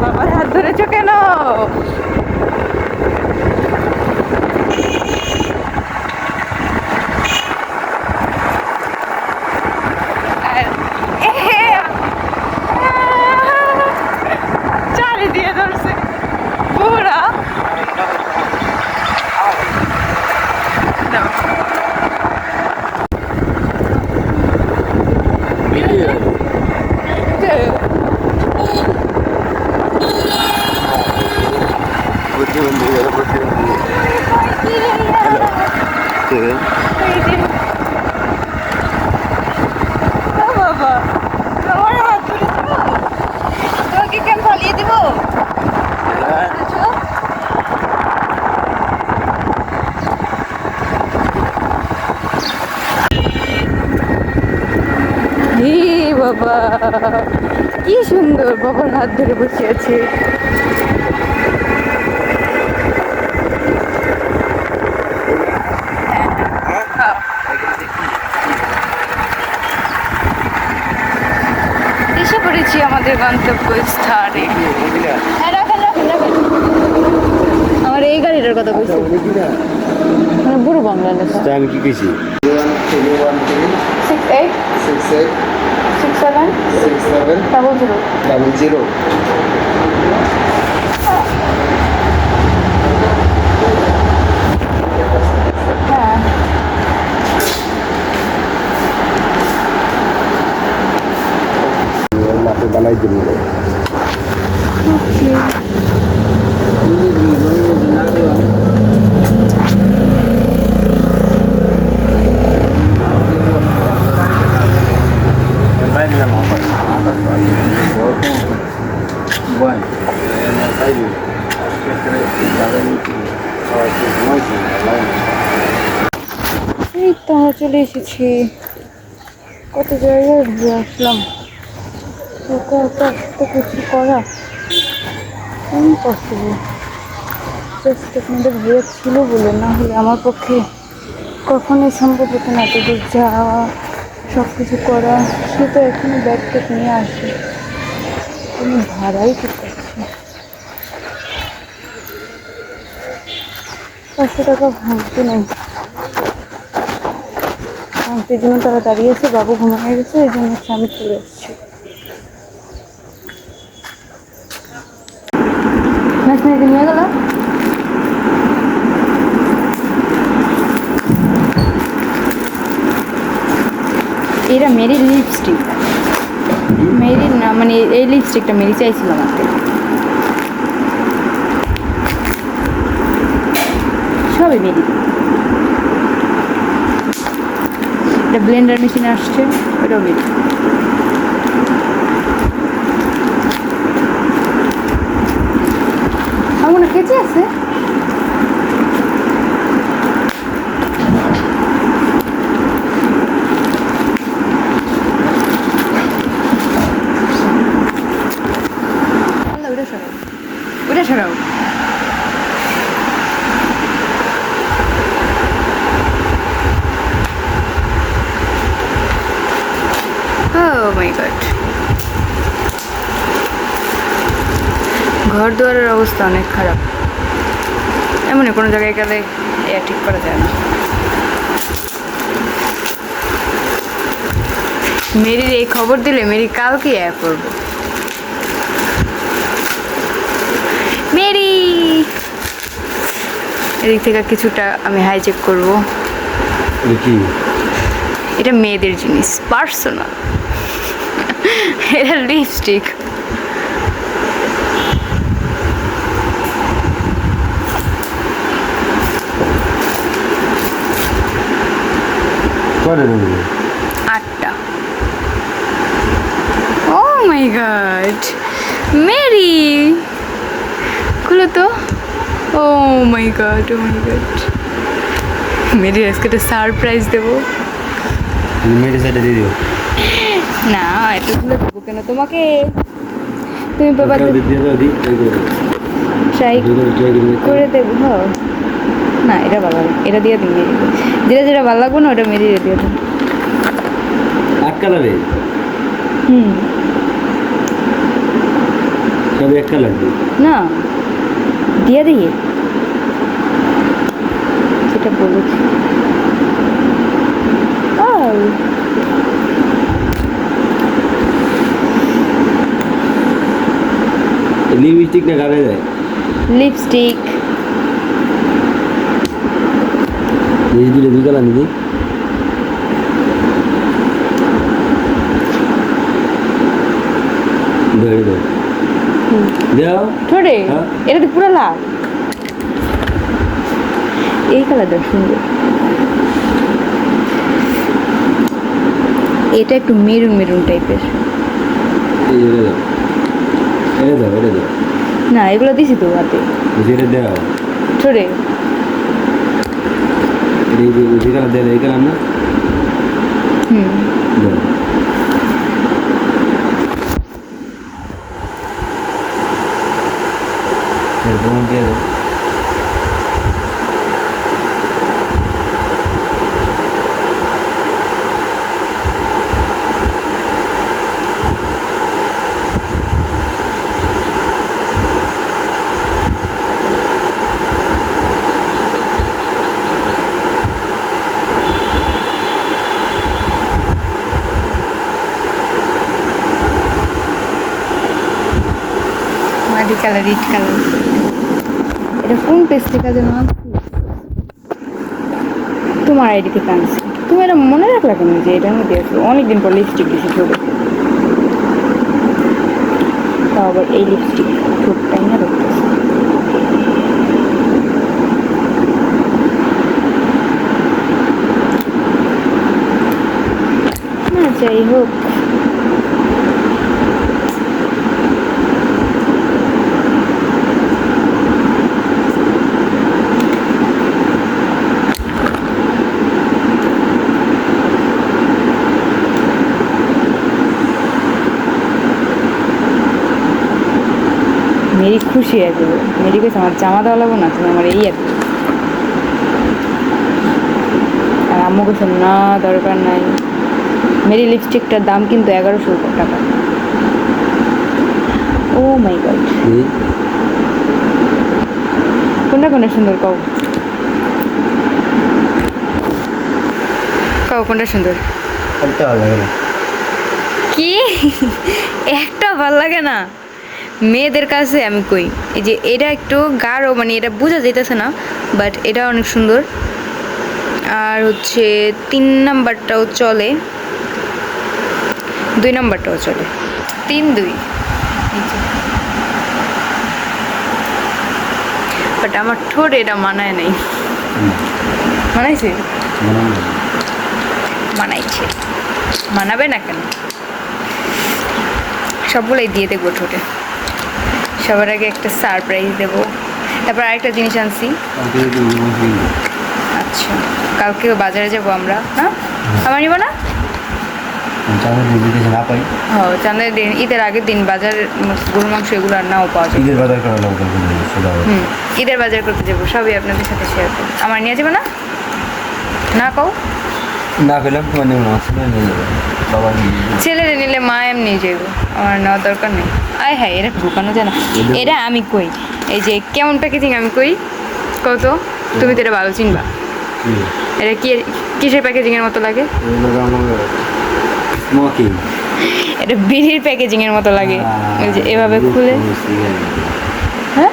বাবার হাত ধরেছো কেন আর- এহে, আহ, চারি দিয়ে ধরছে পুরা দাও। ও বাবা তোমার হাত ধরেছো তোমাকে কেন পালিয়ে দিব ধরেছো? হে বাবা কি সুন্দর বাবার হাত ধরে বসে আছে। এসে পড়েছি আমাদের গন্তব্য স্থানে হ্যাঁ, রাখেন, রাখেন, রাখেন। আমার এই গাড়িটার কথা বলছি মানে বুড়ো বাংলা লেখা। আমি কি কইছি? Six eight six eight six seven six seven double zero double zero হ্যাঁ মাকে বানাই দিন এই তো চলে এসেছি। কত জায়গায় ঘুরে আসলাম। একা এত কিছু করা। ইম্পসিবল জাস্ট আপনাদের ভাইয়া ছিল বলে না হলে আমার পক্ষে কখনোই সম্ভব হতো না এত দূর যাওয়া সব কিছু করা। সে তো এখনই ব্যাগ টেক নিয়ে আসে। আমি ভাড়াই ঠিক পারছি না। পাঁচশো টাকা ভাঙতে নেই। ভাঙতে জন্য তারা দাঁড়িয়েছে, বাবু ঘুমিয়ে গেছে, এই জন্য হচ্ছে আমি চলে এসেছি। নিয়ে গেল এটা মেরি লিপস্টিক মেরি না মানে এই লিপস্টিকটা মেরি চাইছিল আমাকে। সবই মেরি এটা ব্লেন্ডার মেশিন আসছে ওটাও মেরি আমার কেচে আছে? ঘর দুয়ারের অবস্থা অনেক খারাপ। এমনই কোনো জায়গায় গেলে এ ঠিক করা যায় না। মেরির এই খবর দিলে মেরি কালকে এ করব। মেরি! এদিক থেকে কিছুটা আমি হাইচেক করব। এটা মেয়েদের জিনিস পার্সোনাল এটা লিপস্টিক করে দেবো। আটটা। ও মাই গড মেরি খুলো তো। ও my God oh my God Mary আজকে একটা সারপ্রাইজ দেবো। মেরে সাইডে দিয়ে দিও। না এতগুলো দেবো কেন তোমাকে? তুমি বাবা ট্রাই করে দেবো। না এটা লাগে এটা দিয়ে দিন যেটা যেটা ভালো লাগবে না ওটা মেরিয়ে দিয়ে দিন আটটা কালারে হুম। সব এক কালার না দিয়ে দিয়ে সেটা বলেছি আউ, লিপস্টিক না গানে যায়? লিপস্টিক। এই দুটো দুই কালার নিবি। ধরে দাও। দাও হ্যাঁ। এটা তো পুরো লাল। এই কালারটা সুন্দর। এটা একটু মেরুন মেরুন টাইপের। না এগুলো দিছি তো হাতে। যেটা দাও। ঠোঁটে এই যে যে কালার কালার মাটি কালার এটা কোন পেজ থেকে যেন তোমার আইডি থেকে আনছি তুমি এটা মনে রাখলা কেন যে এটার মধ্যে আছে অনেকদিন পর লিপস্টিক দিয়েছি ঠোঁটে তাও আবার এই লিপস্টিক ঠোঁটটাই না রাখতেছে যাই হোক। মেরি খুশি আছে মেরি কেছে আমার জামা দেওয়া লাগবো না তুমি আমার এই আছে আর আম্মু কেছে না দরকার নাই। মেরি লিপস্টিকটার দাম কিন্তু এগারোশো টাকা। Oh my God. কোনটা কোনটা সুন্দর কও। কও কোনটা সুন্দর? কি? একটা ভালো লাগে না? মেয়েদের কাছে আমি কই, এই যে এটা একটু গাঢ় মানে এটা বোঝা যাইতেছে না বাট এটা অনেক সুন্দর। আর হচ্ছে তিন নাম্বারটাও চলে, দুই নাম্বারটাও চলে, তিন, দুই। বাট আমার ঠোঁট এটা মানায় নাই। মানাইছে। মানাইছে। মানাবে না কেন? সবগুলোই দিয়ে দেখব ঠোঁটে। সবার আগে একটা সারপ্রাইজ দেবো। তারপর আরেকটা জিনিস আনছি। আচ্ছা কালকে বাজারে যাব আমরা, না? আমার নিব না? চাঁদের দিন, ঈদের আগের দিন বাজার গরু মাংস এগুলো আর নাও পাওয়া যায় ঈদের বাজার করতে যাব, সবই আপনাদের সাথে শেয়ার করব। আমার নিয়ে যাবে না? না কও? না পেলাম, তোমার আসলে নিয়ে যাবে। ছেলেরে নিলে মা এমনি যাইব। আমার নেওয়ার দরকার নেই। আয় হ্যাঁ এটা ঢুকানো যায় না। এটা আমি কই? এই যে কেমন প্যাকেজিং আমি কই? কত তুমি তো এটা ভালো চিনবা। এটা কি কিসের প্যাকেজিংয়ের মতো লাগে? এটা বিড়ির প্যাকেজিংয়ের মতো লাগে। এই যে এভাবে খুলে। হ্যাঁ?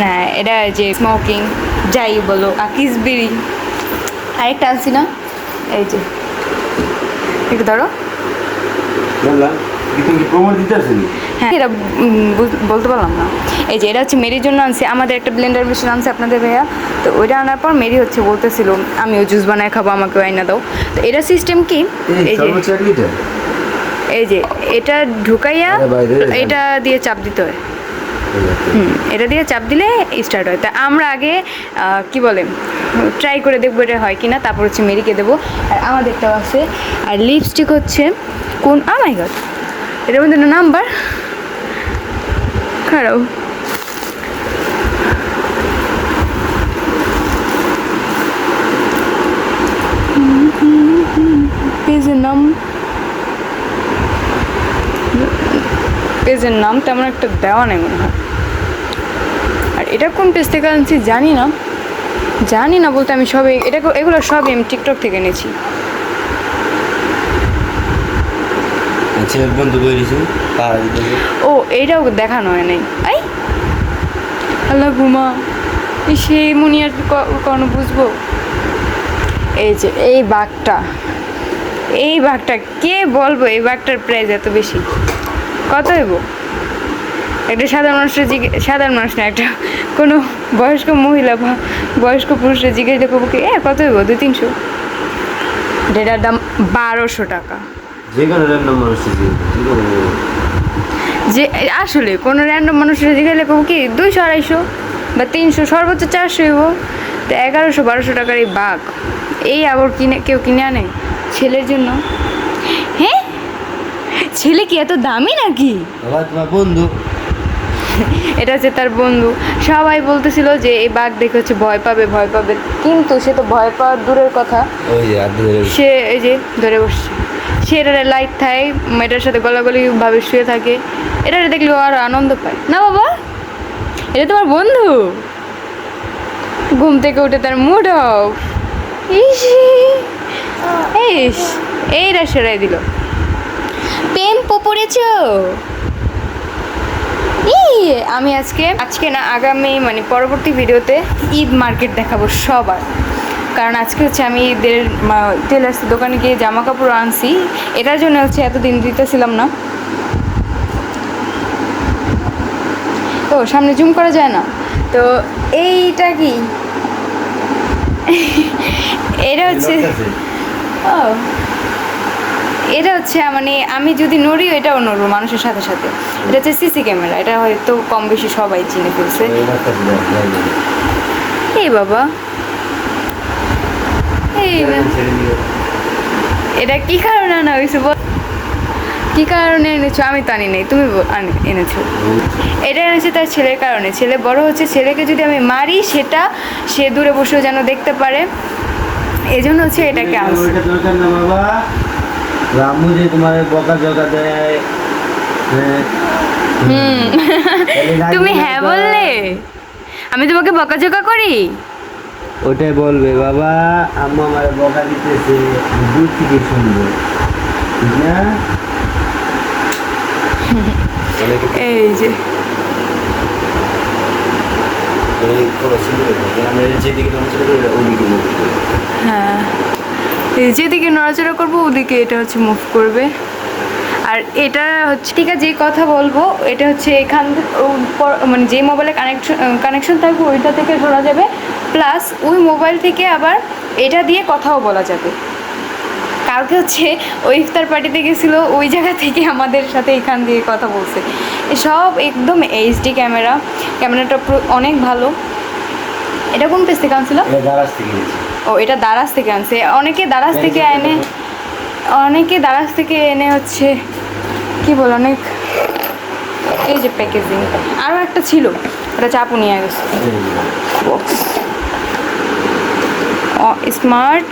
না এটা যে স্মোকিং যাই বলো আকিস বিড়ি। আরেকটা আনছি না? এই যে। একটু ধরো। হ্যাঁ এটা বলতে পারলাম না। এই যে এটা হচ্ছে মেরির জন্য আনছে। আমাদের একটা ব্লেন্ডার মেশিন আনছে আপনাদের ভাইয়া। তো ওইটা আনার পর মেরি হচ্ছে বলতেছিল আমিও জুস বানায় খাব আমাকেও আইনা দাও। তো এটা সিস্টেম কি? এই যে। এই যে এটা ঢুকাইয়া। এটা দিয়ে চাপ দিতে হয়। হুম, এটা দিয়ে চাপ দিলে স্টার্ট হয়। তা আমরা আগে কি বলে ট্রাই করে দেখব এটা হয় কি না তারপর হচ্ছে মেরিকে দেবো। আর আমাদেরটাও আছে। আর লিপস্টিক হচ্ছে কোন আমাই গড এটার মধ্যে নাম্বার খারাপ। পেজের নাম। পেজের নাম তেমন একটা দেওয়া নেই মনে হয়। আর এটা কোন পেজ থেকে আনছি জানি না। জানি না বলতে আমি সবে এটা এগুলো সবই আমি টিকটক থেকে এনেছি। দিতেছে ও এইটাও দেখানো হয় নাই। আই আল্লাহ ঘুমা। এই সেই মুনি আর কখনো বুঝব? এই যে এই বাঘটা। এই বাঘটা কে বলব এই বাঘটার প্রাইস এত বেশি? কত হইব? একটা সাধারণ মানুষের জিজ্ঞে সাধারণ মানুষ না একটা কোনো বয়স্ক মহিলা বা বয়স্ক পুরুষের জিজ্ঞেস করব কি এ কত হইব? দুই তিনশো? ডেটার দাম বারোশো টাকা। যে আসলে কোনো র্যান্ডম মানুষের জিজ্ঞাসা করব কি দুইশো আড়াইশো বা তিনশো সর্বোচ্চ চারশো হইব। তো এগারোশো বারোশো টাকার এই বাঘ এই আবার কিনে কেউ কিনে আনে ছেলের জন্য? ছেলে কি এত দামি নাকি? বাবা তোমার বন্ধু। এটা হচ্ছে তার বন্ধু। সবাই বলতেছিল যে এই বাঘ দেখে হচ্ছে ভয় পাবে ভয় পাবে। কিন্তু সে তো ভয় পাওয়ার দূরের কথা। সে এই যে ধরে বসছে। সে এটারে লাইট থাকে মেয়েটার সাথে গলাগলি ভাবে শুয়ে থাকে। এটা দেখলে আরও আনন্দ পায়। না বাবা এটা তোমার বন্ধু? ঘুম থেকে উঠে তার মুড অফ ইস এইটা সেরাই দিল। পড়েছ? আমি আজকে আজকে না আগামী মানে পরবর্তী ভিডিওতে ঈদ মার্কেট দেখাবো সবার। কারণ আজকে হচ্ছে আমি ঈদের টেলার্স দোকানে গিয়ে জামা কাপড় আনছি। এটার জন্য হচ্ছে এতদিন দিতেছিলাম না। তো সামনে জুম করা যায় না। তো এইটা কি? এটা হচ্ছে ও এটা হচ্ছে মানে আমি যদি নড়ি এটাও নড়বো মানুষের সাথে সাথে। এটা হচ্ছে সিসি ক্যামেরা এটা হয়তো কম বেশি সবাই চিনে ফেলছে। এই বাবা। এই এটা কি কারণে আনা হয়েছে বল? কি কারণে এনেছো? আমি তো আনি নাই তুমি এনেছো। এটা এনেছে তার ছেলের কারণে। ছেলে বড় হচ্ছে ছেলেকে যদি আমি মারি সেটা সে দূরে বসেও যেন দেখতে পারে। এই জন্য হচ্ছে এটাকে আনছে ওইটা দরকার না বাবা রামু যে তোমার বকা জকা দেয় হ্যাঁ। তুমি হ্যাঁ বললে। আমি তোমাকে বকা বকাঝকা করি? ওটাই বলবে বাবা আম্মা আমার বকা দিতেছে দূর থেকে শুনব। ঠিক না এই যে হ্যাঁ। যেদিকে নড়াচড়া করব, ওদিকে এটা হচ্ছে মুভ করবে। আর এটা হচ্ছে ঠিক আছে, যে কথা বলব, এটা হচ্ছে এখান মানে যে মোবাইলে কানেকশন কানেকশন থাকবে, ওইটা থেকে শোনা যাবে। প্লাস ওই মোবাইল থেকে আবার এটা দিয়ে কথাও বলা যাবে। কালকে হচ্ছে ওই ইফতার পার্টিতে গেছিল, ওই জায়গা থেকে আমাদের সাথে এখান দিয়ে কথা বলছে। সব একদম এইচডি ক্যামেরা ক্যামেরাটা অনেক ভালো। এটা কোন পেজ থেকে আনছিল? ও এটা দারাজ থেকে আনছে। অনেকে দারাজ থেকে এনে অনেকে দারাজ থেকে এনে হচ্ছে কি বল অনেক এই যে প্যাকেজিং আরও একটা ছিল ওটা চাপু নিয়ে গেছে। বক্স স্মার্ট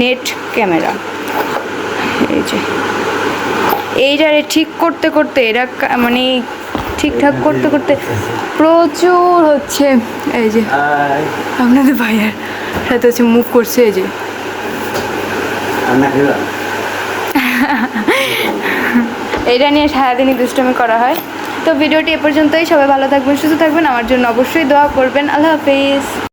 নেট ক্যামেরা এই যে। এইটারে ঠিক করতে করতে এরা মানে ঠিকঠাক করতে করতে প্রচুর হচ্ছে। এই যে। আপনাদের ভাইয়ার সাথে হচ্ছে মুভ করছে এই যে। এটা নিয়ে সারাদিনই দুষ্টমি করা হয়। তো ভিডিওটি এ পর্যন্তই। সবাই ভালো থাকবেন সুস্থ থাকবেন। আমার জন্য অবশ্যই দোয়া করবেন। আল্লাহ হাফিজ।